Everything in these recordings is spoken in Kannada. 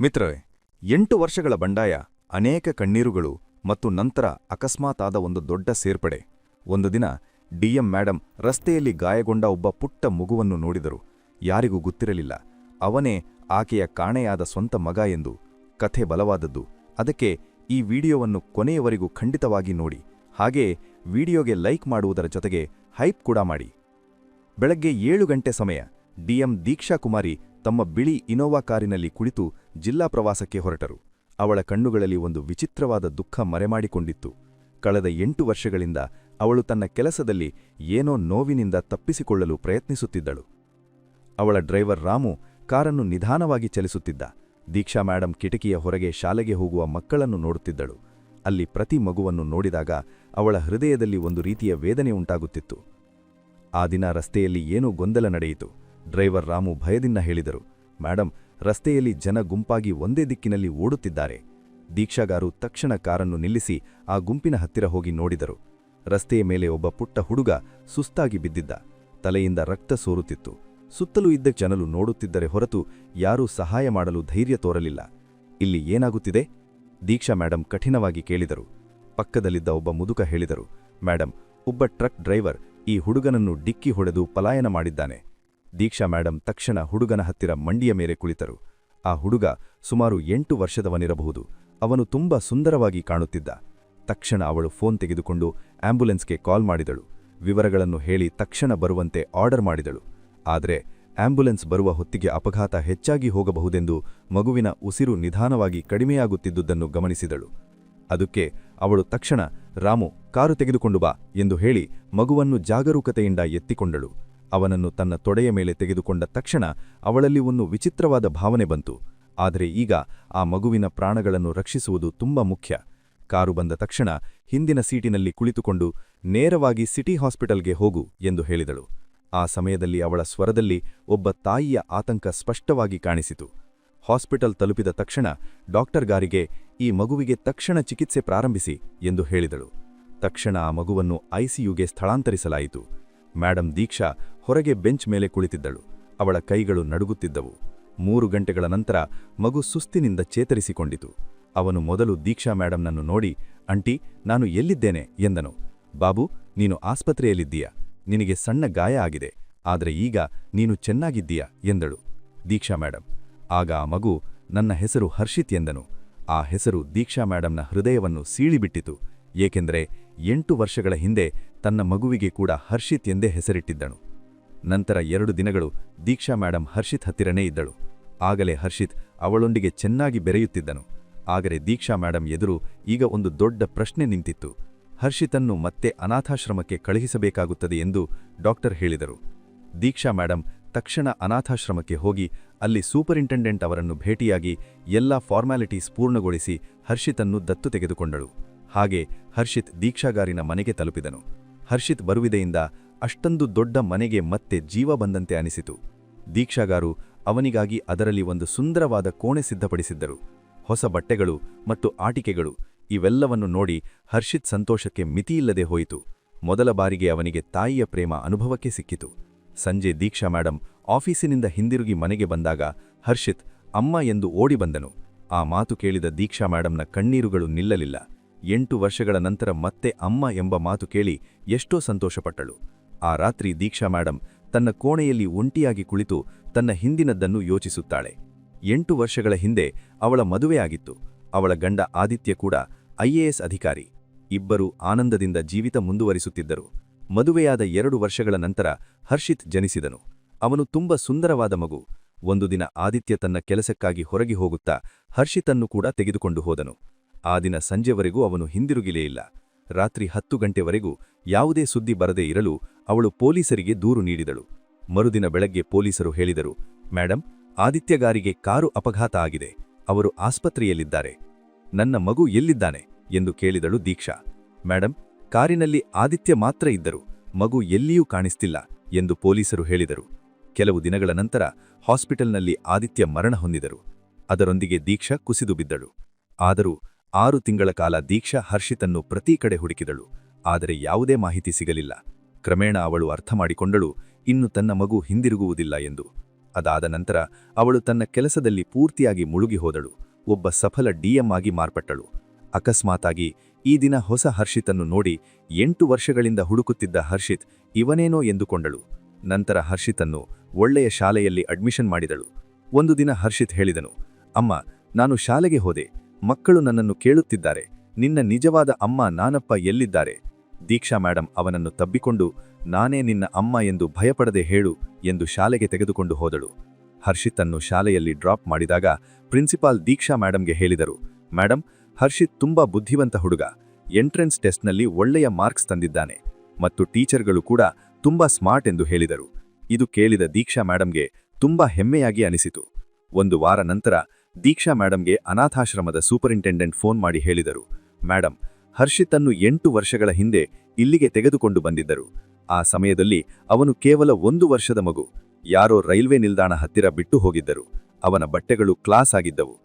ಮಿತ್ರರೇ, ಎಂಟು ವರ್ಷಗಳ ಬಂಡಾಯ, ಅನೇಕ ಕಣ್ಣೀರುಗಳು ಮತ್ತು ನಂತರ ಅಕಸ್ಮಾತಾದ ಒಂದು ದೊಡ್ಡ ಸೇರ್ಪಡೆ. ಒಂದು ದಿನ ಡಿಎಂ ಮ್ಯಾಡಂ ರಸ್ತೆಯಲ್ಲಿ ಗಾಯಗೊಂಡ ಒಬ್ಬ ಪುಟ್ಟ ಮಗುವನ್ನು ನೋಡಿದರು. ಯಾರಿಗೂ ಗೊತ್ತಿರಲಿಲ್ಲ. ಅವನೇ ಆಕೆಯ ಕಾಣೆಯಾದ ಸ್ವಂತ ಮಗ ಎಂದು ಕಥೆ ಬಲವಾದದ್ದು. ಅದಕ್ಕೆ ಈ ವಿಡಿಯೋವನ್ನು ಕೊನೆಯವರೆಗೂ ಖಂಡಿತವಾಗಿ ನೋಡಿ. ಹಾಗೆ ವಿಡಿಯೋಗೆ ಲೈಕ್ ಮಾಡುವುದರ ಜೊತೆಗೆ ಹೈಪ್ ಕೂಡ ಮಾಡಿ. ಬೆಳಗ್ಗೆ ಏಳು ಗಂಟೆ ಸಮಯ ಡಿಎಂ ದೀಕ್ಷಾ ಕುಮಾರಿ ತಮ್ಮ ಬಿಳಿ ಇನೋವಾ ಕಾರಿನಲ್ಲಿ ಕುಳಿತು ಜಿಲ್ಲಾ ಪ್ರವಾಸಕ್ಕೆ ಹೊರಟರು. ಅವಳ ಕಣ್ಣುಗಳಲ್ಲಿ ಒಂದು ವಿಚಿತ್ರವಾದ ದುಃಖ ಮರೆಮಾಡಿಕೊಂಡಿತ್ತು. ಕಳೆದ ಎಂಟು ವರ್ಷಗಳಿಂದ ಅವಳು ತನ್ನ ಕೆಲಸದಲ್ಲಿ ಏನೋ ನೋವಿನಿಂದ ತಪ್ಪಿಸಿಕೊಳ್ಳಲು ಪ್ರಯತ್ನಿಸುತ್ತಿದ್ದಳು. ಅವಳ ಡ್ರೈವರ್ ರಾಮು ಕಾರನ್ನು ನಿಧಾನವಾಗಿ ಚಲಿಸುತ್ತಿದ್ದ. ದೀಕ್ಷಾ ಮ್ಯಾಡಂ ಕಿಟಕಿಯ ಹೊರಗೆ ಶಾಲೆಗೆ ಹೋಗುವ ಮಕ್ಕಳನ್ನು ನೋಡುತ್ತಿದ್ದಳು. ಅಲ್ಲಿ ಪ್ರತಿ ಮಗುವನ್ನು ನೋಡಿದಾಗ ಅವಳ ಹೃದಯದಲ್ಲಿ ಒಂದು ರೀತಿಯ ವೇದನೆ ಉಂಟಾಗುತ್ತಿತ್ತು. ಆ ದಿನ ರಸ್ತೆಯಲ್ಲಿ ಏನೋ ಗೊಂದಲ ನಡೆಯಿತು. ಡ್ರೈವರ್ ರಾಮು ಭಯದಿಂದ ಹೇಳಿದರು ಮೇಡಂ ರಸ್ತೆಯಲ್ಲಿ ಜನ ಗುಂಪಾಗಿ ಒಂದೇ ದಿಕ್ಕಿನಲ್ಲಿ ಓಡುತ್ತಿದ್ದಾರೆ. ದೀಕ್ಷಾಗಾರು ತಕ್ಷಣ ಕಾರನ್ನು ನಿಲ್ಲಿಸಿ ಆ ಗುಂಪಿನ ಹತ್ತಿರ ಹೋಗಿ ನೋಡಿದರು. ರಸ್ತೆಯ ಮೇಲೆ ಒಬ್ಬ ಪುಟ್ಟ ಹುಡುಗ ಸುಸ್ತಾಗಿ ಬಿದ್ದಿದ್ದ. ತಲೆಯಿಂದ ರಕ್ತ ಸೋರುತ್ತಿತ್ತು. ಸುತ್ತಲೂ ಇದ್ದ ಜನರು ನೋಡುತ್ತಿದ್ದರೆ ಹೊರತು ಯಾರೂ ಸಹಾಯ ಮಾಡಲು ಧೈರ್ಯ ತೋರಲಿಲ್ಲ. ಇಲ್ಲಿ ಏನಾಗುತ್ತಿದೆ? ದೀಕ್ಷಾ ಮೇಡಂ ಕಠಿಣವಾಗಿ ಕೇಳಿದರು. ಪಕ್ಕದಲ್ಲಿದ್ದ ಒಬ್ಬ ಮುದುಕ ಹೇಳಿದರು, ಮೇಡಂ, ಒಬ್ಬ ಟ್ರಕ್ ಡ್ರೈವರ್ ಈ ಹುಡುಗನನ್ನು ಡಿಕ್ಕಿ ಹೊಡೆದು ಪಲಾಯನ ಮಾಡಿದ್ದಾನೆ. ದೀಕ್ಷಾ ಮೇಡಂ ತಕ್ಷಣ ಹುಡುಗನ ಹತ್ತಿರ ಮಂಡಿಯ ಮೇಲೆ ಕುಳಿತರು. ಆ ಹುಡುಗ ಸುಮಾರು ಎಂಟು ವರ್ಷದವನಿರಬಹುದು. ಅವನು ತುಂಬಾ ಸುಂದರವಾಗಿ ಕಾಣುತ್ತಿದ್ದ. ತಕ್ಷಣ ಅವಳು ಫೋನ್ ತೆಗೆದುಕೊಂಡು ಆಂಬ್ಯುಲೆನ್ಸ್ಗೆ ಕಾಲ್ ಮಾಡಿದಳು. ವಿವರಗಳನ್ನು ಹೇಳಿ ತಕ್ಷಣ ಬರುವಂತೆ ಆರ್ಡರ್ ಮಾಡಿದಳು. ಆದರೆ ಆಂಬ್ಯುಲೆನ್ಸ್ ಬರುವ ಹೊತ್ತಿಗೆ ಅಪಘಾತ ಹೆಚ್ಚಾಗಿ ಹೋಗಬಹುದೆಂದು ಮಗುವಿನ ಉಸಿರು ನಿಧಾನವಾಗಿ ಕಡಿಮೆಯಾಗುತ್ತಿದ್ದುದನ್ನು ಗಮನಿಸಿದಳು. ಅದಕ್ಕೆ ಅವಳು ತಕ್ಷಣ, ರಾಮು, ಕಾರು ತೆಗೆದುಕೊಂಡು ಬಾ ಎಂದು ಹೇಳಿ ಮಗುವನ್ನು ಜಾಗರೂಕತೆಯಿಂದ ಎತ್ತಿಕೊಂಡಳು. ಅವನನ್ನು ತನ್ನ ತೊಡೆಯ ಮೇಲೆ ತೆಗೆದುಕೊಂಡ ತಕ್ಷಣ ಅವಳಲ್ಲಿ ಒಂದು ವಿಚಿತ್ರವಾದ ಭಾವನೆ ಬಂತು. ಆದರೆ ಈಗ ಆ ಮಗುವಿನ ಪ್ರಾಣಗಳನ್ನು ರಕ್ಷಿಸುವುದು ತುಂಬಾ ಮುಖ್ಯ. ಕಾರು ಬಂದ ತಕ್ಷಣ ಹಿಂದಿನ ಸೀಟಿನಲ್ಲಿ ಕುಳಿತುಕೊಂಡು ನೇರವಾಗಿ ಸಿಟಿ ಹಾಸ್ಪಿಟಲ್ಗೆ ಹೋಗು ಎಂದು ಹೇಳಿದಳು. ಆ ಸಮಯದಲ್ಲಿ ಅವಳ ಸ್ವರದಲ್ಲಿ ಒಬ್ಬ ತಾಯಿಯ ಆತಂಕ ಸ್ಪಷ್ಟವಾಗಿ ಕಾಣಿಸಿತು. ಹಾಸ್ಪಿಟಲ್ ತಲುಪಿದ ತಕ್ಷಣ ಡಾಕ್ಟರ್ಗಾರಿಗೆ ಈ ಮಗುವಿಗೆ ತಕ್ಷಣ ಚಿಕಿತ್ಸೆ ಪ್ರಾರಂಭಿಸಿ ಎಂದು ಹೇಳಿದಳು. ತಕ್ಷಣ ಆ ಮಗುವನ್ನು ಐಸಿಯುಗೆ ಸ್ಥಳಾಂತರಿಸಲಾಯಿತು. ಮೇಡಂ ದೀಕ್ಷಾ ಹೊರಗೆ ಬೆಂಚ್ ಮೇಲೆ ಕುಳಿತಿದ್ದಳು. ಅವಳ ಕೈಗಳು ನಡುಗುತ್ತಿದ್ದವು. ಮೂರು ಗಂಟೆಗಳ ನಂತರ ಮಗು ಸುಸ್ತಿನಿಂದ ಚೇತರಿಸಿಕೊಂಡಿತು. ಅವನು ಮೊದಲು ದೀಕ್ಷಾ ಮೇಡಂನನ್ನು ನೋಡಿ ಅಂಟಿ ನಾನು ಎಲ್ಲಿದ್ದೇನೆ? ಎಂದನು. ಬಾಬು, ನೀನು ಆಸ್ಪತ್ರೆಯಲ್ಲಿದ್ದೀಯ? ನಿನಗೆ ಸಣ್ಣ ಗಾಯ ಆಗಿದೆ. ಆದರೆ ಈಗ ನೀನು ಚೆನ್ನಾಗಿದ್ದೀಯ? ಎಂದಳು. ದೀಕ್ಷಾ ಮೇಡಂ ಆಗ ಆ ಮಗು ನನ್ನ ಹೆಸರು ಹರ್ಷಿತ್ ಎಂದನು. ಆ ಹೆಸರು ದೀಕ್ಷಾ ಮೇಡಂನ ಹೃದಯವನ್ನು ಸೀಳಿಬಿಟ್ಟಿತು. ಏಕೆಂದರೆ ಎಂಟು ವರ್ಷಗಳ ಹಿಂದೆ ತನ್ನ ಮಗುವಿಗೆ ಕೂಡ ಹರ್ಷಿತ್ ಎಂದೇ ಹೆಸರಿಟ್ಟಿದ್ದನು. ನಂತರ ಎರಡು ದಿನಗಳು ದೀಕ್ಷಾ ಮ್ಯಾಡಂ ಹರ್ಷಿತ್ ಹತ್ತಿರನೇ ಇದ್ದಳು. ಆಗಲೇ ಹರ್ಷಿತ್ ಅವಳೊಂದಿಗೆ ಚೆನ್ನಾಗಿ ಬೆರೆಯುತ್ತಿದ್ದನು. ಆದರೆ ದೀಕ್ಷಾ ಮ್ಯಾಡಂ ಎದುರು ಈಗ ಒಂದು ದೊಡ್ಡ ಪ್ರಶ್ನೆ ನಿಂತಿತ್ತು. ಹರ್ಷಿತನ್ನು ಮತ್ತೆ ಅನಾಥಾಶ್ರಮಕ್ಕೆ ಕಳುಹಿಸಬೇಕಾಗುತ್ತದೆ ಎಂದು ಡಾಕ್ಟರ್ ಹೇಳಿದರು. ದೀಕ್ಷಾ ಮ್ಯಾಡಂ ತಕ್ಷಣ ಅನಾಥಾಶ್ರಮಕ್ಕೆ ಹೋಗಿ ಅಲ್ಲಿ ಸೂಪರಿಂಟೆಂಡೆಂಟ್ ಅವರನ್ನು ಭೇಟಿಯಾಗಿ ಎಲ್ಲ ಫಾರ್ಮ್ಯಾಲಿಟೀಸ್ ಪೂರ್ಣಗೊಳಿಸಿ ಹರ್ಷಿತನ್ನು ದತ್ತು ತೆಗೆದುಕೊಂಡಳು. ಹಾಗೆ ಹರ್ಷಿತ್ ದೀಕ್ಷಾಗಾರಿನ ಮನೆಗೆ ತಲುಪಿದನು. ಹರ್ಷಿತ್ ಬರುವಿದೆಯಿಂದ ಅಷ್ಟೊಂದು ದೊಡ್ಡ ಮನೆಗೆ ಮತ್ತೆ ಜೀವ ಬಂದಂತೆ ಅನಿಸಿತು. ದೀಕ್ಷಾಗಾರು ಅವನಿಗಾಗಿ ಅದರಲ್ಲಿ ಒಂದು ಸುಂದರವಾದ ಕೋಣೆ ಸಿದ್ಧಪಡಿಸಿದ್ದರು. ಹೊಸ ಬಟ್ಟೆಗಳು ಮತ್ತು ಆಟಿಕೆಗಳು ಇವೆಲ್ಲವನ್ನು ನೋಡಿ ಹರ್ಷಿತ್ ಸಂತೋಷಕ್ಕೆ ಮಿತಿಯಿಲ್ಲದೆ ಹೋಯಿತು. ಮೊದಲ ಬಾರಿಗೆ ಅವನಿಗೆ ತಾಯಿಯ ಪ್ರೇಮ ಅನುಭವಕ್ಕೆ ಸಿಕ್ಕಿತು. ಸಂಜೆ ದೀಕ್ಷಾ ಮೇಡಂ ಆಫೀಸಿನಿಂದ ಹಿಂದಿರುಗಿ ಮನೆಗೆ ಬಂದಾಗ ಹರ್ಷಿತ್, ಅಮ್ಮ ಎಂದು ಓಡಿ ಬಂದನು. ಆ ಮಾತು ಕೇಳಿದ ದೀಕ್ಷಾ ಮೇಡಂನ ಕಣ್ಣೀರುಗಳು ನಿಲ್ಲಲಿಲ್ಲ. ಎಂಟು ವರ್ಷಗಳ ನಂತರ ಮತ್ತೆ ಅಮ್ಮ ಎಂಬ ಮಾತು ಕೇಳಿ ಎಷ್ಟೋ ಸಂತೋಷಪಟ್ಟಳು. ಆ ರಾತ್ರಿ ದೀಕ್ಷಾ ಮ್ಯಾಡಂ ತನ್ನ ಕೋಣೆಯಲ್ಲಿ ಒಂಟಿಯಾಗಿ ಕುಳಿತು ತನ್ನ ಹಿಂದಿನದ್ದನ್ನು ಯೋಚಿಸುತ್ತಾಳೆ. ಎಂಟು ವರ್ಷಗಳ ಹಿಂದೆ ಅವಳ ಮದುವೆಯಾಗಿತ್ತು ಅವಳ ಗಂಡ ಆದಿತ್ಯ ಕೂಡ ಐಎಎಸ್ ಅಧಿಕಾರಿ. ಇಬ್ಬರು ಆನಂದದಿಂದ ಜೀವಿತ ಮುಂದುವರಿಸುತ್ತಿದ್ದರು. ಮದುವೆಯಾದ ಎರಡು ವರ್ಷಗಳ ನಂತರ ಹರ್ಷಿತ್ ಜನಿಸಿದನು. ಅವನು ತುಂಬ ಸುಂದರವಾದ ಮಗು. ಒಂದು ದಿನ ಆದಿತ್ಯ ತನ್ನ ಕೆಲಸಕ್ಕಾಗಿ ಹೊರಗೆ ಹೋಗುತ್ತಾ ಹರ್ಷಿತನ್ನು ಕೂಡ ತೆಗೆದುಕೊಂಡು ಹೋದನು. ಆ ದಿನ ಸಂಜೆವರೆಗೂ ಅವನು ಹಿಂದಿರುಗಿಲೇ ಇಲ್ಲ. ರಾತ್ರಿ ಹತ್ತು ಗಂಟೆವರೆಗೂ ಯಾವುದೇ ಸುದ್ದಿ ಬರದೇ ಇರಲು ಅವಳು ಪೊಲೀಸರಿಗೆ ದೂರು ನೀಡಿದಳು. ಮರುದಿನ ಬೆಳಗ್ಗೆ ಪೊಲೀಸರು ಹೇಳಿದರು, ಮೇಡಂ, ಆದಿತ್ಯಗಾರಿಗೆ ಕಾರು ಅಪಘಾತ ಆಗಿದೆ. ಅವರು ಆಸ್ಪತ್ರೆಯಲ್ಲಿದ್ದಾರೆ. ನನ್ನ ಮಗು ಎಲ್ಲಿದ್ದಾನೆ? ಎಂದು ಕೇಳಿದಳು ದೀಕ್ಷಾ. ಮೇಡಂ, ಕಾರಿನಲ್ಲಿ ಆದಿತ್ಯ ಮಾತ್ರ ಇದ್ದರು. ಮಗು ಎಲ್ಲಿಯೂ ಕಾಣಿಸ್ತಿಲ್ಲ, ಎಂದು ಪೊಲೀಸರು ಹೇಳಿದರು. ಕೆಲವು ದಿನಗಳ ನಂತರ ಹಾಸ್ಪಿಟಲ್ನಲ್ಲಿ ಆದಿತ್ಯ ಮರಣ ಹೊಂದಿದರು. ಅದರೊಂದಿಗೆ ದೀಕ್ಷಾ ಕುಸಿದು ಬಿದ್ದಳು. ಆದರೂ ಆರು ತಿಂಗಳ ಕಾಲ ದೀಕ್ಷಾ ಹರ್ಷಿತನ್ನು ಪ್ರತಿ ಕಡೆ ಹುಡುಕಿದಳು. ಆದರೆ ಯಾವುದೇ ಮಾಹಿತಿ ಸಿಗಲಿಲ್ಲ. ಕ್ರಮೇಣ ಅವಳು ಅರ್ಥ ಮಾಡಿಕೊಂಡಳು, ಇನ್ನು ತನ್ನ ಮಗು ಹಿಂದಿರುಗುವುದಿಲ್ಲ ಎಂದು. ಅದಾದ ನಂತರ ಅವಳು ತನ್ನ ಕೆಲಸದಲ್ಲಿ ಪೂರ್ತಿಯಾಗಿ ಮುಳುಗಿ ಹೋದಳು. ಒಬ್ಬ ಸಫಲ ಡಿಎಂ ಆಗಿ ಮಾರ್ಪಟ್ಟಳು. ಅಕಸ್ಮಾತಾಗಿ ಈ ದಿನ ಹೊಸ ಹರ್ಷಿತನ್ನು ನೋಡಿ ಎಂಟು ವರ್ಷಗಳಿಂದ ಹುಡುಕುತ್ತಿದ್ದ ಹರ್ಷಿತ್ ಇವನೇನೋ ಎಂದುಕೊಂಡಳು. ನಂತರ ಹರ್ಷಿತನ್ನು ಒಳ್ಳೆಯ ಶಾಲೆಯಲ್ಲಿ ಅಡ್ಮಿಷನ್ ಮಾಡಿದಳು. ಒಂದು ದಿನ ಹರ್ಷಿತ್ ಹೇಳಿದನು, ಅಮ್ಮ, ನಾನು ಶಾಲೆಗೆ ಹೋದೆ. ಮಕ್ಕಳು ನನ್ನನ್ನು ಕೇಳುತ್ತಿದ್ದಾರೆ. ನಿನ್ನ ನಿಜವಾದ ಅಮ್ಮ ನಾನಪ್ಪ ಎಲ್ಲಿದ್ದಾರೆ? ದೀಕ್ಷಾ ಮೇಡಂ ಅವನನ್ನು ತಬ್ಬಿಕೊಂಡು, ನಾನೇ ನಿನ್ನ ಅಮ್ಮ ಎಂದು ಭಯಪಡದೆ ಹೇಳು ಎಂದು ಶಾಲೆಗೆ ತೆಗೆದುಕೊಂಡು ಹೋದಳು. ಹರ್ಷಿತನ್ನು ಶಾಲೆಯಲ್ಲಿ ಡ್ರಾಪ್ ಮಾಡಿದಾಗ ಪ್ರಿನ್ಸಿಪಾಲ್ ದೀಕ್ಷಾ ಮೇಡಂಗೆ ಹೇಳಿದರು, ಮೇಡಂ, ಹರ್ಷಿತ್ ತುಂಬಾ ಬುದ್ಧಿವಂತ ಹುಡುಗ. ಎಂಟ್ರೆನ್ಸ್ ಟೆಸ್ಟ್ನಲ್ಲಿ ಒಳ್ಳೆಯ ಮಾರ್ಕ್ಸ್ ತಂದಿದ್ದಾನೆ ಮತ್ತು ಟೀಚರ್ಗಳು ಕೂಡ ತುಂಬಾ ಸ್ಮಾರ್ಟ್ ಎಂದು ಹೇಳಿದರು. ಇದು ಕೇಳಿದ ದೀಕ್ಷಾ ಮೇಡಂಗೆ ತುಂಬಾ ಹೆಮ್ಮೆಯಾಗಿ ಅನಿಸಿತು. ಒಂದು ವಾರ ನಂತರ ದೀಕ್ಷಾ ಮೇಡಂಗೆ ಅನಾಥಾಶ್ರಮದ ಸೂಪರಿಂಟೆಂಡೆಂಟ್ ಫೋನ್ ಮಾಡಿ ಹೇಳಿದರು. ಮೇಡಂ ಹರ್ಷಿತನ್ನು ಎಂಟು ವರ್ಷಗಳ ಹಿಂದೆ ಇಲ್ಲಿಗೆ ತೆಗೆದುಕೊಂಡು ಬಂದಿದ್ದರು. ಆ ಸಮಯದಲ್ಲಿ ಅವನು ಕೇವಲ ಒಂದು ವರ್ಷದ ಮಗು. ಯಾರೋ ರೈಲ್ವೆ ನಿಲ್ದಾಣ ಹತ್ತಿರ ಬಿಟ್ಟು ಹೋಗಿದ್ದರು. ಅವನ ಬಟ್ಟೆಗಳು ಕ್ಲಾಸ್ ಆಗಿದ್ದವು.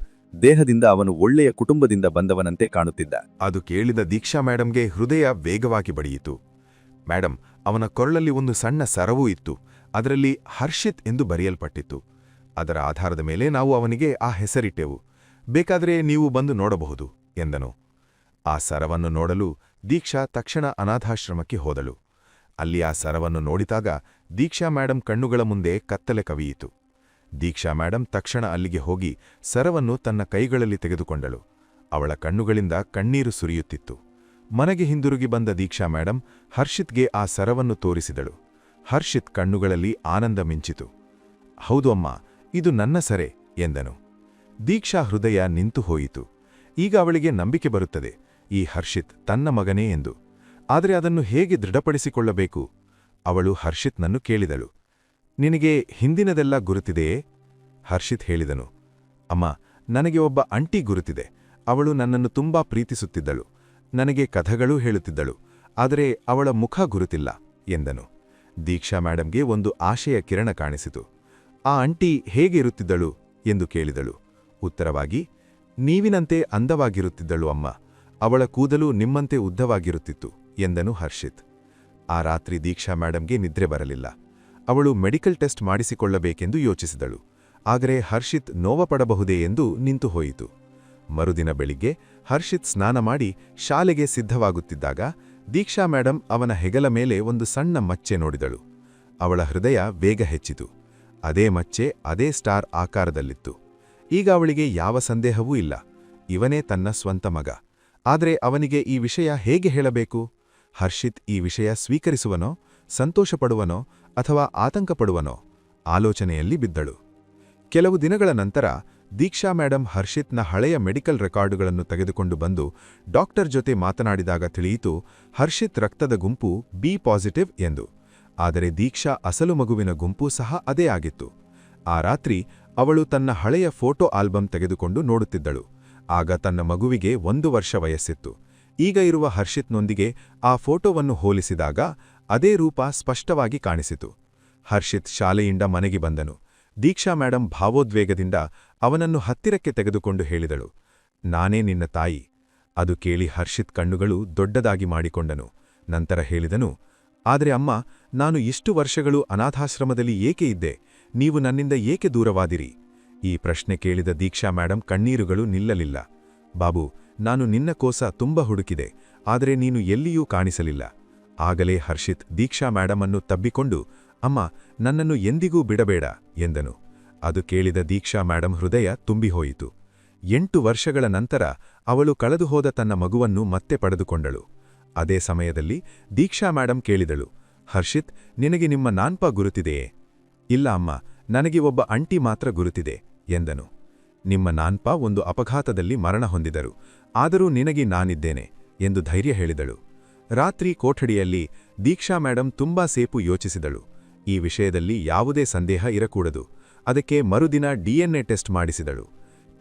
ದೇಹದಿಂದ ಅವನು ಒಳ್ಳೆಯ ಕುಟುಂಬದಿಂದ ಬಂದವನಂತೆ ಕಾಣುತ್ತಿದ್ದ. ಅದು ಕೇಳಿದ ದೀಕ್ಷಾ ಮೇಡಂಗೆ ಹೃದಯ ವೇಗವಾಗಿ ಬಡಿಯಿತು. ಮೇಡಂ, ಅವನ ಕೊರಳಲ್ಲಿ ಒಂದು ಸಣ್ಣ ಸರವೂ ಇತ್ತು. ಅದರಲ್ಲಿ ಹರ್ಷಿತ್ ಎಂದು ಬರೆಯಲ್ಪಟ್ಟಿತ್ತು. ಅದರ ಆಧಾರದ ಮೇಲೆ ನಾವು ಅವನಿಗೆ ಆ ಹೆಸರಿಟ್ಟೆವು. ಬೇಕಾದರೆ ನೀವು ಬಂದು ನೋಡಬಹುದು, ಎಂದನು. ಆ ಸರವನ್ನು ನೋಡಲು ದೀಕ್ಷಾ ತಕ್ಷಣ ಅನಾಥಾಶ್ರಮಕ್ಕೆ ಹೋದಳು. ಅಲ್ಲಿ ಆ ಸರವನ್ನು ನೋಡಿದಾಗ ದೀಕ್ಷಾ ಮೇಡಂ ಕಣ್ಣುಗಳ ಮುಂದೆ ಕತ್ತಲೆ ಕವಿಯಿತು. ದೀಕ್ಷಾ ಮೇಡಂ ತಕ್ಷಣ ಅಲ್ಲಿಗೆ ಹೋಗಿ ಸರವನ್ನು ತನ್ನ ಕೈಗಳಲ್ಲಿ ತೆಗೆದುಕೊಂಡಳು. ಅವಳ ಕಣ್ಣುಗಳಿಂದ ಕಣ್ಣೀರು ಸುರಿಯುತ್ತಿತ್ತು. ಮನೆಗೆ ಹಿಂದಿರುಗಿ ಬಂದ ದೀಕ್ಷಾ ಮೇಡಂ ಹರ್ಷಿತ್ಗೆ ಆ ಸರವನ್ನು ತೋರಿಸಿದಳು. ಹರ್ಷಿತ್ ಕಣ್ಣುಗಳಲ್ಲಿ ಆನಂದ ಮಿಂಚಿತು. ಹೌದು ಅಮ್ಮ ಇದು ನನ್ನ ಸರೆ ಎಂದನು. ದೀಕ್ಷಾ ಹೃದಯ ನಿಂತು ಹೋಯಿತು. ಈಗ ಅವಳಿಗೆ ನಂಬಿಕೆ ಬರುತ್ತದೆ, ಈ ಹರ್ಷಿತ್ ತನ್ನ ಮಗನೇ ಎಂದು. ಆದರೆ ಅದನ್ನು ಹೇಗೆ ದೃಢಪಡಿಸಿಕೊಳ್ಳಬೇಕು? ಅವಳು ಹರ್ಷಿತ್ನನ್ನು ಕೇಳಿದಳು. ನಿನಗೆ ಹಿಂದಿನದೆಲ್ಲ ಗುರುತಿದೆಯೇ? ಹರ್ಷಿತ್ ಹೇಳಿದನು. ಅಮ್ಮ, ನನಗೆ ಒಬ್ಬ ಅಂಟಿ ಗುರುತಿದೆ. ಅವಳು ನನ್ನನ್ನು ತುಂಬಾ ಪ್ರೀತಿಸುತ್ತಿದ್ದಳು. ನನಗೆ ಕಥಗಳೂ ಹೇಳುತ್ತಿದ್ದಳು. ಆದರೆ ಅವಳ ಮುಖ ಗುರುತಿಲ್ಲ ಎಂದನು. ದೀಕ್ಷಾ ಮ್ಯಾಡಂಗೆ ಒಂದು ಆಶಯ ಕಿರಣ ಕಾಣಿಸಿತು. ಆ ಅಂಟಿ ಹೇಗೆ ಇರುತ್ತಿದ್ದಳು ಎಂದು ಕೇಳಿದಳು. ಉತ್ತರವಾಗಿ, ನೀವಿನಂತೆ ಅಂದವಾಗಿರುತ್ತಿದ್ದಳು ಅಮ್ಮ, ಅವಳ ಕೂದಲು ನಿಮ್ಮಂತೆ ಉದ್ದವಾಗಿರುತ್ತಿತ್ತು ಎಂದನು ಹರ್ಷಿತ್. ಆ ರಾತ್ರಿ ದೀಕ್ಷಾ ಮೇಡಂಗೆ ನಿದ್ರೆ ಬರಲಿಲ್ಲ. ಅವಳು ಮೆಡಿಕಲ್ ಟೆಸ್ಟ್ ಮಾಡಿಸಿಕೊಳ್ಳಬೇಕೆಂದು ಯೋಚಿಸಿದಳು. ಆದರೆ ಹರ್ಷಿತ್ ನೋವಪಡಬಹುದೇ ಎಂದು ನಿಂತು ಹೋಯಿತು. ಮರುದಿನ ಬೆಳಿಗ್ಗೆ ಹರ್ಷಿತ್ ಸ್ನಾನ ಮಾಡಿ ಶಾಲೆಗೆ ಸಿದ್ಧವಾಗುತ್ತಿದ್ದಾಗ ದೀಕ್ಷಾ ಮೇಡಂ ಅವನ ಹೆಗಲ ಮೇಲೆ ಒಂದು ಸಣ್ಣ ಮಚ್ಚೆ ನೋಡಿದಳು. ಅವಳ ಹೃದಯ ವೇಗ ಹೆಚ್ಚಿತು. ಅದೇ ಮಚ್ಚೆ, ಅದೇ ಸ್ಟಾರ್ ಆಕಾರದಲ್ಲಿತ್ತು. ಈಗ ಅವಳಿಗೆ ಯಾವ ಸಂದೇಹವೂ ಇಲ್ಲ. ಇವನೇ ತನ್ನ ಸ್ವಂತ ಮಗ. ಆದರೆ ಅವನಿಗೆ ಈ ವಿಷಯ ಹೇಗೆ ಹೇಳಬೇಕು? ಹರ್ಷಿತ್ ಈ ವಿಷಯ ಸ್ವೀಕರಿಸುವನೋ, ಸಂತೋಷಪಡುವನೋ, ಅಥವಾ ಆತಂಕಪಡುವನೋ? ಆಲೋಚನೆಯಲ್ಲಿ ಬಿದ್ದಳು. ಕೆಲವು ದಿನಗಳ ನಂತರ ದೀಕ್ಷಾ ಮೇಡಂ ಹರ್ಷಿತ್ನ ಹಳೆಯ ಮೆಡಿಕಲ್ ರೆಕಾರ್ಡುಗಳನ್ನು ತೆಗೆದುಕೊಂಡು ಬಂದು ಡಾಕ್ಟರ್ ಜೊತೆ ಮಾತನಾಡಿದಾಗ ತಿಳಿಯಿತು, ಹರ್ಷಿತ್ ರಕ್ತದ ಗುಂಪು ಬಿ ಪಾಸಿಟಿವ್ ಎಂದು. ಆದರೆ ದೀಕ್ಷಾ ಅಸಲು ಮಗುವಿನ ಗುಂಪು ಸಹ ಅದೇ ಆಗಿತ್ತು. ಆ ರಾತ್ರಿ ಅವಳು ತನ್ನ ಹಳೆಯ ಫೋಟೋ ಆಲ್ಬಮ್ ತೆಗೆದುಕೊಂಡು ನೋಡುತ್ತಿದ್ದಳು. ಆಗ ತನ್ನ ಮಗುವಿಗೆ ಒಂದು ವರ್ಷ ವಯಸ್ಸಿತ್ತು. ಈಗ ಇರುವ ಹರ್ಷಿತ್ನೊಂದಿಗೆ ಆ ಫೋಟೋವನ್ನು ಹೋಲಿಸಿದಾಗ ಅದೇ ರೂಪ ಸ್ಪಷ್ಟವಾಗಿ ಕಾಣಿಸಿತು. ಹರ್ಷಿತ್ ಶಾಲೆಯಿಂದ ಮನೆಗೆ ಬಂದನು. ದೀಕ್ಷಾ ಮೇಡಂ ಭಾವೋದ್ವೇಗದಿಂದ ಅವನನ್ನು ಹತ್ತಿರಕ್ಕೆ ತೆಗೆದುಕೊಂಡು ಹೇಳಿದಳು. ನಾನೇ ನಿನ್ನ ತಾಯಿ. ಅದು ಕೇಳಿ ಹರ್ಷಿತ್ ಕಣ್ಣುಗಳು ದೊಡ್ಡದಾಗಿ ಮಾಡಿಕೊಂಡನು. ನಂತರ ಹೇಳಿದನು ಆದರೆ ಅಮ್ಮ, ನಾನು ಇಷ್ಟು ವರ್ಷಗಳು ಅನಾಥಾಶ್ರಮದಲ್ಲಿ ಏಕೆ ಇದ್ದೆ? ನೀವು ನನ್ನಿಂದ ಏಕೆ ದೂರವಾದಿರಿ? ಈ ಪ್ರಶ್ನೆ ಕೇಳಿದ ದೀಕ್ಷಾ ಮೇಡಂ ಕಣ್ಣೀರುಗಳು ನಿಲ್ಲಲಿಲ್ಲ. ಬಾಬು, ನಾನು ನಿನ್ನ ಕೋಸ ತುಂಬ ಹುಡುಕಿದೆ, ಆದರೆ ನೀನು ಎಲ್ಲಿಯೂ ಕಾಣಿಸಲಿಲ್ಲ. ಆಗಲೇ ಹರ್ಷಿತ್ ದೀಕ್ಷಾ ಮೇಡಮನ್ನು ತಬ್ಬಿಕೊಂಡು, ಅಮ್ಮ, ನನ್ನನ್ನು ಎಂದಿಗೂ ಬಿಡಬೇಡ ಎಂದನು. ಅದು ಕೇಳಿದ ದೀಕ್ಷಾ ಮೇಡಂ ಹೃದಯ ತುಂಬಿಹೋಯಿತು. ಎಂಟು ವರ್ಷಗಳ ನಂತರ ಅವಳು ಕಳೆದುಹೋದ ತನ್ನ ಮಗುವನ್ನು ಮತ್ತೆ ಪಡೆದುಕೊಂಡಳು. ಅದೇ ಸಮಯದಲ್ಲಿ ದೀಕ್ಷಾ ಮ್ಯಾಡಂ ಕೇಳಿದಳು, ಹರ್ಷಿತ್, ನಿನಗೆ ನಿಮ್ಮ ನಾನ್ಪ ಗುರುತಿದೆಯೇ? ಇಲ್ಲ ಅಮ್ಮ, ನನಗೆ ಒಬ್ಬ ಅಂಟಿ ಮಾತ್ರ ಗುರುತಿದೆ, ಎಂದನು. ನಿಮ್ಮ ನಾನ್ಪ ಒಂದು ಅಪಘಾತದಲ್ಲಿ ಮರಣ ಹೊಂದಿದರು, ಆದರೂ ನಿನಗೆ ನಾನಿದ್ದೇನೆ, ಎಂದು ಧೈರ್ಯ ಹೇಳಿದಳು. ರಾತ್ರಿ ಕೋಠಡಿಯಲ್ಲಿ ದೀಕ್ಷಾ ಮ್ಯಾಡಂ ತುಂಬಾ ಸೇಪು ಯೋಚಿಸಿದಳು. ಈ ವಿಷಯದಲ್ಲಿ ಯಾವುದೇ ಸಂದೇಹ ಇರಕೂಡದು. ಅದಕ್ಕೆ ಮರುದಿನ ಡಿಎನ್ಎ ಟೆಸ್ಟ್ ಮಾಡಿಸಿದಳು.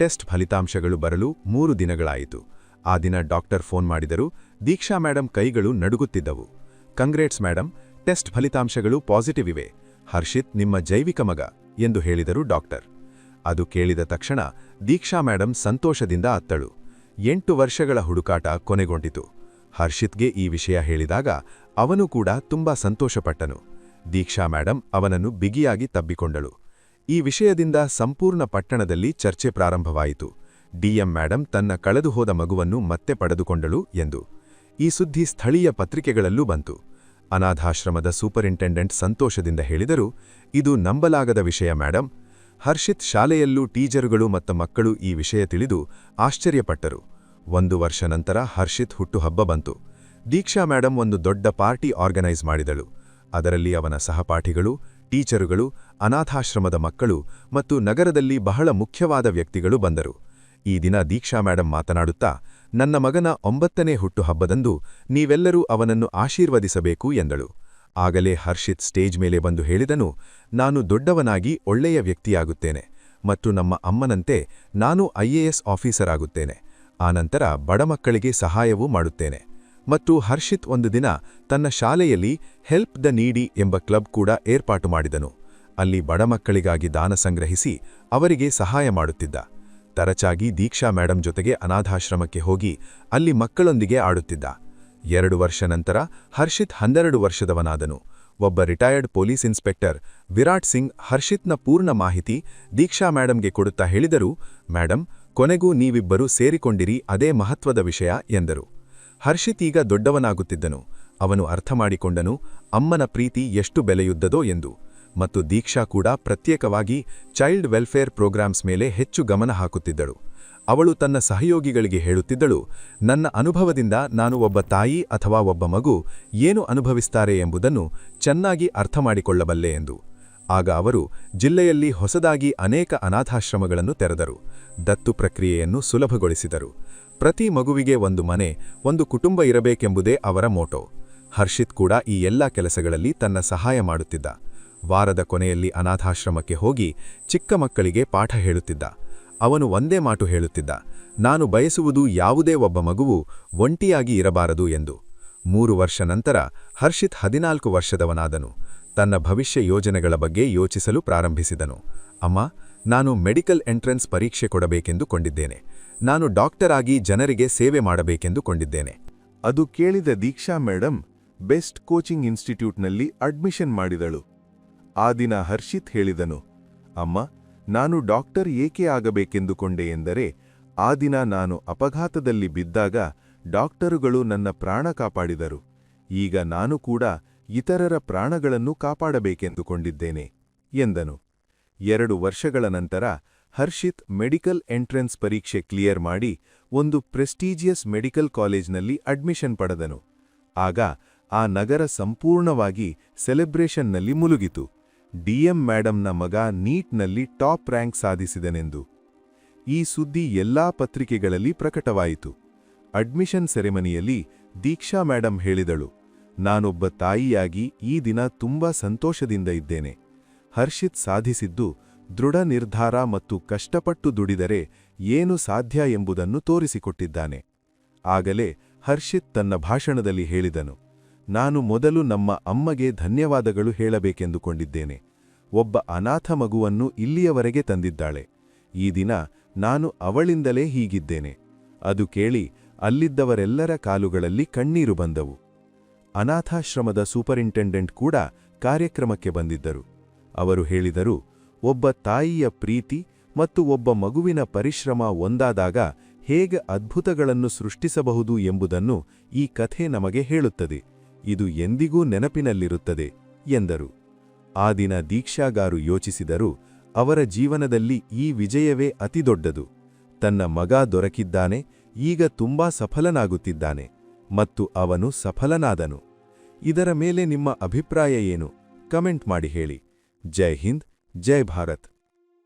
ಟೆಸ್ಟ್ ಫಲಿತಾಂಶಗಳು ಬರಲು ಮೂರು ದಿನಗಳಾಯಿತು. ಆ ದಿನ ಡಾಕ್ಟರ್ ಫೋನ್ ಮಾಡಿದರು ದೀಕ್ಷಾ ಮೇಡಂ ಕೈಗಳು ನಡುಗುತ್ತಿದ್ದವು. ಕಂಗ್ರೇಟ್ಸ್ ಮೇಡಂ, ಟೆಸ್ಟ್ ಫಲಿತಾಂಶಗಳು ಪಾಸಿಟಿವ್ ಇವೆ. ಹರ್ಷಿತ್, ನಿಮ್ಮ ಜೈವಿಕ ಮಗ, ಎಂದು ಹೇಳಿದರು ಡಾಕ್ಟರ್. ಅದು ಕೇಳಿದ ತಕ್ಷಣ ದೀಕ್ಷಾ ಮೇಡಂ ಸಂತೋಷದಿಂದ ಅತ್ತಳು. ಎಂಟು ವರ್ಷಗಳ ಹುಡುಕಾಟ ಕೊನೆಗೊಂಡಿತು. ಹರ್ಷಿತ್ಗೆ ಈ ವಿಷಯ ಹೇಳಿದಾಗ ಅವನು ಕೂಡ ತುಂಬಾ ಸಂತೋಷಪಟ್ಟನು. ದೀಕ್ಷಾ ಮೇಡಂ ಅವನನ್ನು ಬಿಗಿಯಾಗಿ ತಬ್ಬಿಕೊಂಡಳು. ಈ ವಿಷಯದಿಂದ ಸಂಪೂರ್ಣ ಪಟ್ಟಣದಲ್ಲಿ ಚರ್ಚೆ ಪ್ರಾರಂಭವಾಯಿತು. ಡಿಎಂ ಮೇಡಂ ತನ್ನ ಕಳೆದುಹೋದ ಮಗುವನ್ನು ಮತ್ತೆ ಪಡೆದುಕೊಂಡಳು ಎಂದು ಈ ಸುದ್ದಿ ಸ್ಥಳೀಯ ಪತ್ರಿಕೆಗಳಲ್ಲೂ ಬಂತು. ಅನಾಥಾಶ್ರಮದ ಸೂಪರಿಂಟೆಂಡೆಂಟ್ ಸಂತೋಷದಿಂದ ಹೇಳಿದರು, ಇದು ನಂಬಲಾಗದ ವಿಷಯ ಮೇಡಂ ಹರ್ಷಿತ್ ಶಾಲೆಯಲ್ಲೂ ಟೀಚರುಗಳು ಮತ್ತು ಮಕ್ಕಳು ಈ ವಿಷಯ ತಿಳಿದು ಆಶ್ಚರ್ಯಪಟ್ಟರು. ಒಂದು ವರ್ಷ ನಂತರ ಹರ್ಷಿತ್ ಹುಟ್ಟುಹಬ್ಬ ಬಂತು. ದೀಕ್ಷಾ ಮೇಡಂ ಒಂದು ದೊಡ್ಡ ಪಾರ್ಟಿ ಆರ್ಗನೈಸ್ ಮಾಡಿದಳು. ಅದರಲ್ಲಿ ಅವನ ಸಹಪಾಠಿಗಳು, ಟೀಚರುಗಳು, ಅನಾಥಾಶ್ರಮದ ಮಕ್ಕಳು ಮತ್ತು ನಗರದಲ್ಲಿ ಬಹಳ ಮುಖ್ಯವಾದ ವ್ಯಕ್ತಿಗಳು ಬಂದರು. ಈ ದಿನ ದೀಕ್ಷಾ ಮೇಡಂ ಮಾತನಾಡುತ್ತಾ, ನನ್ನ ಮಗನ ಒಂಬತ್ತನೇ ಹುಟ್ಟುಹಬ್ಬದಂದು ನೀವೆಲ್ಲರೂ ಅವನನ್ನು ಆಶೀರ್ವದಿಸಬೇಕು ಎಂದಳು. ಆಗಲೇ ಹರ್ಷಿತ್ ಸ್ಟೇಜ್ ಮೇಲೆ ಬಂದು ಹೇಳಿದನು, ನಾನು ದೊಡ್ಡವನಾಗಿ ಒಳ್ಳೆಯ ವ್ಯಕ್ತಿಯಾಗುತ್ತೇನೆ ಮತ್ತು ನಮ್ಮ ಅಮ್ಮನಂತೆ ನಾನು ಐಎಎಸ್ ಆಫೀಸರ್ ಆಗುತ್ತೇನೆ ಆನಂತರ ಬಡಮಕ್ಕಳಿಗೆ ಸಹಾಯವೂ ಮಾಡುತ್ತೇನೆ. ಮತ್ತು ಹರ್ಷಿತ್ ಒಂದು ದಿನ ತನ್ನ ಶಾಲೆಯಲ್ಲಿ ಹೆಲ್ಪ್ ದ ನೀಡಿ ಎಂಬ ಕ್ಲಬ್ ಕೂಡ ಏರ್ಪಾಟು ಮಾಡಿದನು. ಅಲ್ಲಿ ಬಡಮಕ್ಕಳಿಗಾಗಿ ದಾನ ಸಂಗ್ರಹಿಸಿ ಅವರಿಗೆ ಸಹಾಯ ಮಾಡುತ್ತಿದ್ದ. ತರಚಾಗಿ ದೀಕ್ಷಾ ಮೇಡಂ ಜೊತೆಗೆ ಅನಾಥಾಶ್ರಮಕ್ಕೆ ಹೋಗಿ ಅಲ್ಲಿ ಮಕ್ಕಳೊಂದಿಗೆ ಆಡುತ್ತಿದ್ದ. ಎರಡು ವರ್ಷ ನಂತರ ಹರ್ಷಿತ್ ಹನ್ನೆರಡು ವರ್ಷದವನಾದನು. ಒಬ್ಬ retired police inspector Virat Singh ಹರ್ಷಿತ್ನ ಪೂರ್ಣ ಮಾಹಿತಿ ದೀಕ್ಷಾ ಮೇಡಂಗೆ ಕೊಡುತ್ತಾ ಹೇಳಿದರು, ಮೇಡಂ, ಕೊನೆಗೂ ನೀವಿಬ್ಬರೂ ಸೇರಿಕೊಂಡಿರಿ, ಅದೇ ಮಹತ್ವದ ವಿಷಯ, ಎಂದರು. ಹರ್ಷಿತ್ ಈಗ ದೊಡ್ಡವನಾಗುತ್ತಿದ್ದನು. ಅವನು ಅರ್ಥ ಮಾಡಿಕೊಂಡನು, ಅಮ್ಮನ ಪ್ರೀತಿ ಎಷ್ಟು ಬೆಲೆಯುದ್ದದೋ, ಎಂದು. ಮತ್ತು ದೀಕ್ಷಾ ಕೂಡ ಪ್ರತ್ಯೇಕವಾಗಿ ಚೈಲ್ಡ್ ವೆಲ್ಫೇರ್ ಪ್ರೋಗ್ರಾಮ್ಸ್ ಮೇಲೆ ಹೆಚ್ಚು ಗಮನ ಹಾಕುತ್ತಿದ್ದಳು. ಅವಳು ತನ್ನ ಸಹಯೋಗಿಗಳಿಗೆ ಹೇಳುತ್ತಿದ್ದಳು, ನನ್ನ ಅನುಭವದಿಂದ ನಾನು ಒಬ್ಬ ತಾಯಿ ಅಥವಾ ಒಬ್ಬ ಮಗು ಏನು ಅನುಭವಿಸ್ತಾರೆ ಎಂಬುದನ್ನು ಚೆನ್ನಾಗಿ ಅರ್ಥ ಮಾಡಿಕೊಳ್ಳಬಲ್ಲೆ ಎಂದು. ಆಗ ಅವರು ಜಿಲ್ಲೆಯಲ್ಲಿ ಹೊಸದಾಗಿ ಅನೇಕ ಅನಾಥಾಶ್ರಮಗಳನ್ನು ತೆರೆದರು. ದತ್ತು ಪ್ರಕ್ರಿಯೆಯನ್ನು ಸುಲಭಗೊಳಿಸಿದರು. ಪ್ರತಿ ಮಗುವಿಗೆ ಒಂದು ಮನೆ, ಒಂದು ಕುಟುಂಬ ಇರಬೇಕೆಂಬುದೇ ಅವರ ಮೋಟೋ. ಹರ್ಷಿತ್ ಕೂಡ ಈ ಎಲ್ಲ ಕೆಲಸಗಳಲ್ಲಿ ತನ್ನ ಸಹಾಯ ಮಾಡುತ್ತಿದ್ದ. ವಾರದ ಕೊನೆಯಲ್ಲಿ ಅನಾಥಾಶ್ರಮಕ್ಕೆ ಹೋಗಿ ಚಿಕ್ಕ ಮಕ್ಕಳಿಗೆ ಪಾಠ ಹೇಳುತ್ತಿದ್ದ. ಅವನು ಒಂದೇ ಮಾತು ಹೇಳುತ್ತಿದ್ದ, ನಾನು ಬಯಸುವುದು ಯಾವುದೇ ಒಬ್ಬ ಮಗುವು ಒಂಟಿಯಾಗಿ ಇರಬಾರದು ಎಂದು. ಮೂರು ವರ್ಷ ನಂತರ ಹರ್ಷಿತ್ ಹದಿನಾಲ್ಕು ವರ್ಷದವನಾದನು. ತನ್ನ ಭವಿಷ್ಯ ಯೋಜನೆಗಳ ಬಗ್ಗೆ ಯೋಚಿಸಲು ಪ್ರಾರಂಭಿಸಿದನು. ಅಮ್ಮ, ನಾನು ಮೆಡಿಕಲ್ ಎಂಟ್ರೆನ್ಸ್ ಪರೀಕ್ಷೆ ಕೊಡಬೇಕೆಂದು ಕೊಂಡಿದ್ದೇನೆ. ನಾನು ಡಾಕ್ಟರ್ ಆಗಿ ಜನರಿಗೆ ಸೇವೆ ಮಾಡಬೇಕೆಂದು ಕೊಂಡಿದ್ದೇನೆ. ಅದು ಕೇಳಿದ ದೀಕ್ಷಾ ಮೇಡಂ ಬೆಸ್ಟ್ ಕೋಚಿಂಗ್ ಇನ್ಸ್ಟಿಟ್ಯೂಟ್ನಲ್ಲಿ ಅಡ್ಮಿಷನ್ ಮಾಡಿದಳು. ಆ ದಿನ ಹರ್ಷಿತ್ ಹೇಳಿದನು, ಅಮ್ಮ, ನಾನು ಡಾಕ್ಟರ್ ಏಕೆ ಆಗಬೇಕೆಂದುಕೊಂಡೆ ಎಂದರೆ, ಆ ದಿನ ನಾನು ಅಪಘಾತದಲ್ಲಿ ಬಿದ್ದಾಗ ಡಾಕ್ಟರುಗಳು ನನ್ನ ಪ್ರಾಣ ಕಾಪಾಡಿದರು. ಈಗ ನಾನು ಕೂಡ ಇತರರ ಪ್ರಾಣಗಳನ್ನು ಕಾಪಾಡಬೇಕೆಂದುಕೊಂಡಿದ್ದೇನೆ, ಎಂದನು. ಎರಡು ವರ್ಷಗಳ ನಂತರ ಹರ್ಷಿತ್ ಮೆಡಿಕಲ್ ಎಂಟ್ರೆನ್ಸ್ ಪರೀಕ್ಷೆ ಕ್ಲಿಯರ್ ಮಾಡಿ ಒಂದು ಪ್ರೆಸ್ಟೀಜಿಯಸ್ ಮೆಡಿಕಲ್ ಕಾಲೇಜ್ನಲ್ಲಿ ಅಡ್ಮಿಷನ್ ಪಡೆದನು. ಆಗ ಆ ನಗರ ಸಂಪೂರ್ಣವಾಗಿ ಸೆಲೆಬ್ರೇಷನ್ನಲ್ಲಿ ಮುಲುಗಿತು ಡಿಎಂ ಮ್ಯಾಡಂನ ಮಗ ನೀಟ್ನಲ್ಲಿ ಟಾಪ್ ರ್ಯಾಂಕ್ ಸಾಧಿಸಿದನೆಂದು. ಈ ಸುದ್ದಿ ಎಲ್ಲಾ ಪತ್ರಿಕೆಗಳಲ್ಲಿ ಪ್ರಕಟವಾಯಿತು. ಅಡ್ಮಿಷನ್ ಸೆರೆಮನಿಯಲ್ಲಿ ದೀಕ್ಷಾ ಮ್ಯಾಡಂ ಹೇಳಿದಳು, ನಾನೊಬ್ಬ ತಾಯಿಯಾಗಿ ಈ ದಿನ ತುಂಬಾ ಸಂತೋಷದಿಂದ ಇದ್ದೇನೆ. ಹರ್ಷಿತ್ ಸಾಧಿಸಿದ್ದು ದೃಢ ನಿರ್ಧಾರ ಮತ್ತು ಕಷ್ಟಪಟ್ಟು ದುಡಿದರೆ ಏನು ಸಾಧ್ಯ ಎಂಬುದನ್ನು ತೋರಿಸಿಕೊಟ್ಟಿದ್ದಾನೆ. ಆಗಲೇ ಹರ್ಷಿತ್ ತನ್ನ ಭಾಷಣದಲ್ಲಿ ಹೇಳಿದನು. ನಾನು ಮೊದಲು ನಮ್ಮ ಅಮ್ಮಗೆ ಧನ್ಯವಾದಗಳು ಹೇಳಬೇಕೆಂದುಕೊಂಡಿದ್ದೇನೆ. ಒಬ್ಬ ಅನಾಥ ಮಗುವನ್ನು ಇಲ್ಲಿಯವರೆಗೆ ತಂದಿದ್ದಾಳೆ. ಈ ದಿನ ನಾನು ಅವಳಿಂದಲೇ ಹೀಗಿದ್ದೇನೆ. ಅದು ಕೇಳಿ ಅಲ್ಲಿದ್ದವರೆಲ್ಲರ ಕಾಲುಗಳಲ್ಲಿ ಕಣ್ಣೀರು ಬಂದವು. ಅನಾಥಾಶ್ರಮದ ಸೂಪರಿಂಟೆಂಡೆಂಟ್ ಕೂಡ ಕಾರ್ಯಕ್ರಮಕ್ಕೆ ಬಂದಿದ್ದರು. ಅವರು ಹೇಳಿದರು, ಒಬ್ಬ ತಾಯಿಯ ಪ್ರೀತಿ ಮತ್ತು ಒಬ್ಬ ಮಗುವಿನ ಪರಿಶ್ರಮ ಒಂದಾದಾಗ ಹೇಗೆ ಅದ್ಭುತಗಳನ್ನು ಸೃಷ್ಟಿಸಬಹುದು ಎಂಬುದನ್ನು ಈ ಕಥೆ ನಮಗೆ ಹೇಳುತ್ತದೆ. ಇದು ಎಂದಿಗೂ ನೆನಪಿನಲ್ಲಿರುತ್ತದೆ ಎಂದರು. ಆ ದಿನ ದೀಕ್ಷಾಗಾರು ಯೋಚಿಸಿದರು ಅವರ ಜೀವನದಲ್ಲಿ ಈ ವಿಜಯವೇ ಅತಿದೊಡ್ಡದು ತನ್ನ ಮಗ ದೊರಕಿದ್ದಾನೆ, ಈಗ ತುಂಬಾ ಸಫಲನಾಗುತ್ತಿದ್ದಾನೆ ಮತ್ತು ಅವನು ಸಫಲನಾದನು. ಇದರ ಮೇಲೆ ನಿಮ್ಮ ಅಭಿಪ್ರಾಯ ಏನು? ಕಮೆಂಟ್ ಮಾಡಿ ಹೇಳಿ. ಜೈ ಹಿಂದ್, ಜೈ ಭಾರತ್.